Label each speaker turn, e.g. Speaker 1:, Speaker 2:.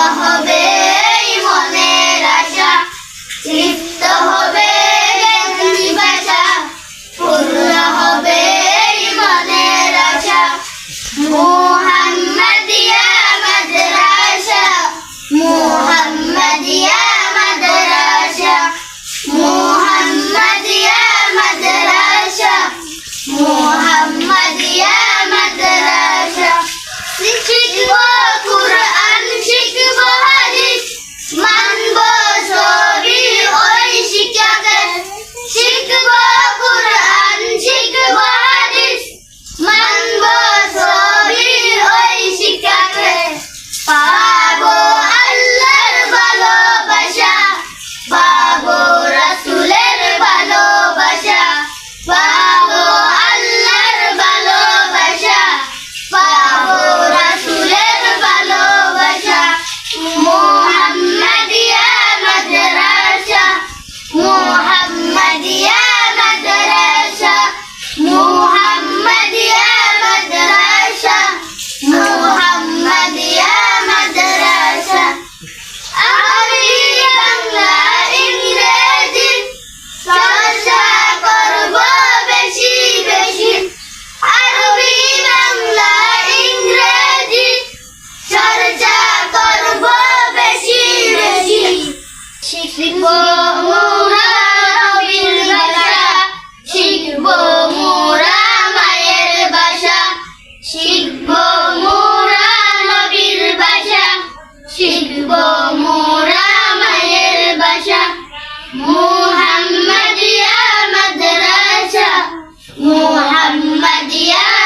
Speaker 1: হবে মনের আশা। তৃপ্ত হবে ভাষা পূর্ণ হবে মনের আশা। মুহাম্মাদিয়া মাদ্রাসা। মুহাম্মাদিয়া Yeah.